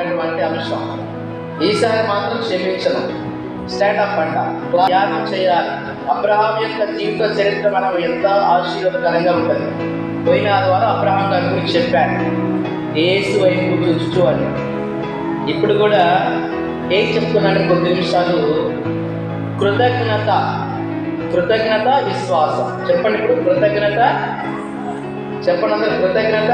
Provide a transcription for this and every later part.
జరిగినటువంటి అంశం. ఈసారి మాత్రం క్షమించను. స్టాండప్ అంట. ధ్యానం చేయాలి. అబ్రహాం యొక్క జీవిత చరిత్ర మనం ఎంత ఆశీర్వదకరంగా ఉంటుంది. పోయిన ఆదివారం అబ్రహాం గారి గురించి చెప్పాను. ఏసు వైపు చూస్తూ అని. ఇప్పుడు కూడా ఏం చెప్తున్నాను కొద్ది నిమిషాలు కృతజ్ఞత కృతజ్ఞత విశ్వాసం. చెప్పండి ఇప్పుడు కృతజ్ఞత చెప్పండి కృతజ్ఞత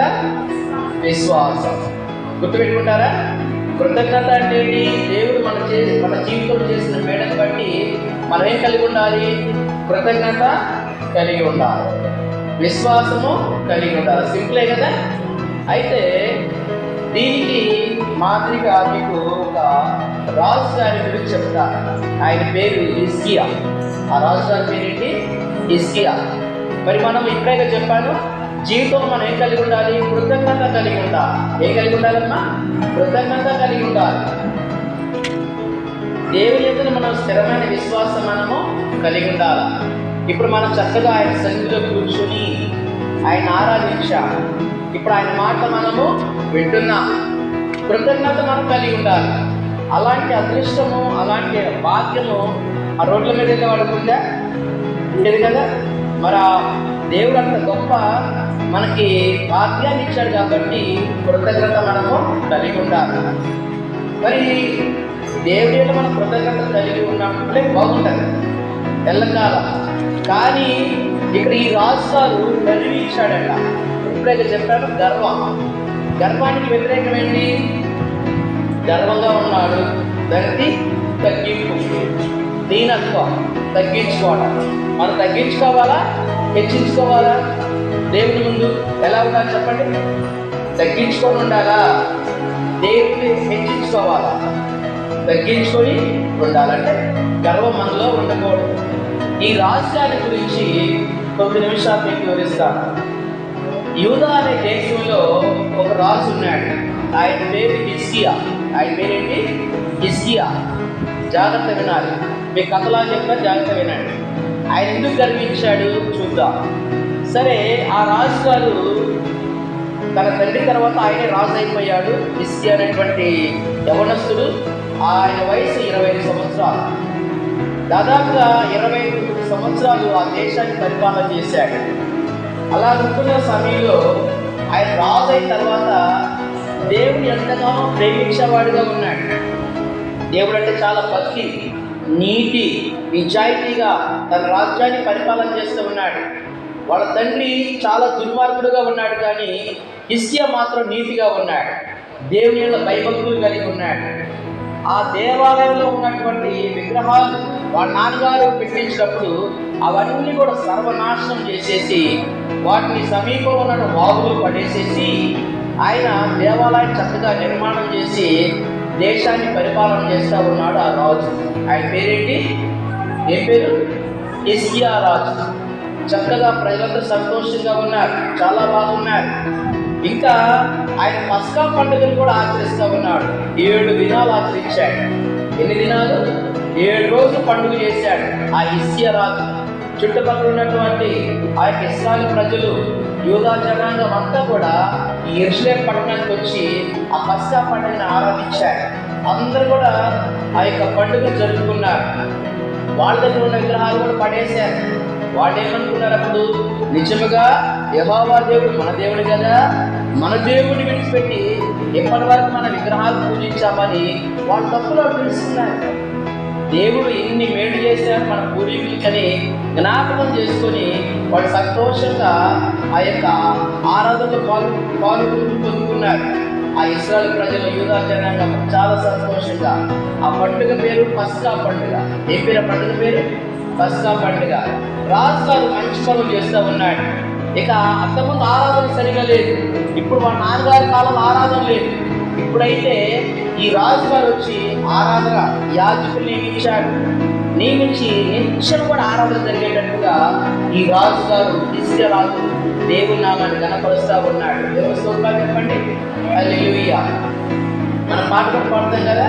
విశ్వాసం. గుర్తుపెట్టుకుంటారా? కృతజ్ఞత అంటే ఏంటి దేవుడు మన చే మన జీవితంలో చేసిన మేడను బట్టి మనం ఏం కలిగి ఉండాలి? కృతజ్ఞత కలిగి ఉండాలి. విశ్వాసము కలిగి ఉండాలి. సింపులే కదా? అయితే దీనికి మాదిరిగా మీకు ఒక రాజు గారి గురించి చెప్తా. ఆయన పేరు ఇస్కియా ఆ రాజు గారి పేరేంటి? ఇస్కియా మరి మనం ఇప్పుడే చెప్పాను? జీవితంలో మనం ఏం కలిగి ఉండాలి? కృతజ్ఞత కలిగి ఉండాలి. ఏం కలిగి ఉండాలమ్మా? కృతజ్ఞత కలిగి ఉండాలి. దేవుని ఎదురు మనం స్థిరమైన విశ్వాసం మనము కలిగి ఉండాలి. ఇప్పుడు మనం చక్కగా ఆయన సన్నిధిలో కూర్చుని ఆయన ఆరాధించాం. ఇప్పుడు ఆయన మాట మనము వింటున్నాం. కృతజ్ఞత మనం కలిగి ఉండాలి. అలాంటి అదృష్టము అలాంటి భాగ్యము ఆ రోడ్ల మీద వెళ్ళే ఉండేది కదా? మరి దేవుడు అంత గొప్ప మనకి భాగ్యాన్ని ఇచ్చాడు కాబట్టి కృతజ్ఞత మనము కలిగి ఉండాలి. మరి దేవుడి మనం కృతజ్ఞత కలిగి ఉన్నప్పుడే బాగుంటుంది. ఎల్లకాలం. కానీ ఇక్కడ ఈ రాజు గారు ఇచ్చాడట. ఇప్పుడైతే చెప్పాడు గర్వం. గర్వానికి వ్యతిరేకమేంటి గర్వంగా ఉన్నాడు. దానికి తగ్గింపు. దీనత్వం. తగ్గించుకోవడం. మనం తగ్గించుకోవాలా? హెచ్చించుకోవాలా? దేవుని ముందు ఎలా ఉండాలి చెప్పండి? తగ్గించుకొని ఉండాలా దేవుని హెచ్చించుకోవాలా? తగ్గించుకొని ఉండాలంటే గర్వం మనలో ఉండకూడదు. ఈ రాష్ట్రాన్ని గురించి కొద్ది నిమిషాలు మీకు వివరిస్తాను. యూదా అనే దేశంలో ఒక రాజు ఉన్నాడు. ఆయన పేరు ఇస్కియా ఆయన పేరేంటి? ఇస్కియా జాగ్రత్త వినాలి. మీ కథలా చెప్పినా జాగ్రత్త వినండి. ఆయన ఎందుకు గర్వించాడు? చూద్దాం. సరే ఆ రాజుగారు తన తండ్రి తర్వాత ఆయనే రాజు అయిపోయాడు హిస్కియా అనేటువంటి యవనస్తుడు. ఆయన వయసు ఇరవై ఐదు సంవత్సరాలు. దాదాపుగా ఇరవై ఐదు సంవత్సరాలు ఆ దేశాన్ని పరిపాలన చేశాడు. అలా ఉంటున్న సమయంలో ఆయన రాజు అయిన తర్వాత దేవుడు ఎంతగానో ప్రేమించేవాడుగా ఉన్నాడు. దేవుడు అంటే చాలా భక్తి నీతి నిజాయితీగా తన రాజ్యాన్ని పరిపాలన చేస్తూ ఉన్నాడు. వాళ్ళ తండ్రి చాలా దుర్మార్గుడుగా ఉన్నాడు కానీ హిస్య మాత్రం నీతిగా ఉన్నాడు. దేవుని భయభక్తులు కలిగి ఉన్నాడు. ఆ దేవాలయంలో ఉన్నటువంటి విగ్రహాలు వాళ్ళ నాన్నగారు పెట్టించినప్పుడు అవన్నీ కూడా సర్వనాశనం చేసేసి వాటిని సమీపంలో ఉన్న వాగులు పడేసేసి ఆయన దేవాలయం చక్కగా నిర్మాణం చేసి దేశాన్ని పరిపాలన చేస్తూ ఉన్నాడు ఆ రాజు. ఆయన పేరేంటి? ఏం పేరు? ఎస్కియా రాజు. చక్కగా ప్రజలందరూ సంతోషంగా ఉన్నారు. చాలా బాగున్నారు. ఇంకా ఆయన పస్కా పండుగను కూడా ఆచరిస్తూ ఉన్నాడు. ఏడు దినాలు ఆచరించాడు. ఎన్ని దినాలు? ఏడు రోజులు పండుగ చేశాడు. ఆ ఇస్కియా రాజు చుట్టుపక్కల ఉన్నటువంటి ఆ యొక్క ఇస్రాయల్ ప్రజలు యూదా జనాంగం అంతా కూడా ఈ ఎరుసలేం పట్టణానికి వచ్చి ఆ పస్కా పండుగను ఆరాధించారు. అందరూ కూడా ఆ యొక్క పండుగ జరుపుకున్నారు. వాళ్ళ దగ్గర ఉన్న విగ్రహాలు కూడా పడేశారు. వాళ్ళు ఏమనుకున్నారు అప్పుడు? నిజముగా యహోవా దేవుడు మన దేవుడు కదా. మన దేవుడిని విడిచిపెట్టి ఎప్పటి వరకు మన విగ్రహాలు పూజించామని వాళ్ళు తప్పులో తెలుసుకున్నారు దేవుడు ఎన్ని మేలు చేశారు మన పూర్వీకులకని జ్ఞాపకం చేసుకొని వాడు సంతోషంగా ఆ యొక్క ఆరాధనలో పాలు పాల్గొంటూ పొందుకున్నాడు ఆ ఇస్రాయల్ ప్రజలు యూదా జనాంగం చాలా సంతోషంగా. ఆ పండుగ పేరు పస్కా పండుగ. ఏ పేరు ఆ పండుగ పేరు? పస్కా పండుగ. రాజు గారు మంచి పనులు చేస్తూ ఉన్నాడు. ఇక అంతకుముందు ఆరాధన సరిగా లేదు. ఇప్పుడు మా నాన్నగారి కాలంలో ఆరాధన లేదు. ఇప్పుడైతే ఈ రాజు గారు వచ్చి ఆరాధన యాజకులు నియమించాడు నియమించి నిత్యం కూడా ఆరాధన జరిగేటట్టుగా ఈ రాజు గారు ఇస్య రాజు దేవుని నామాన్ని కనపరుస్తూ ఉన్నాడు. దేవుని స్తోత్రాలు చెప్పండి. హల్లెలూయా. మన పాట పాడతాం కదా?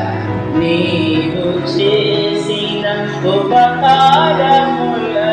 నీవు చేసిన ఉపకారములను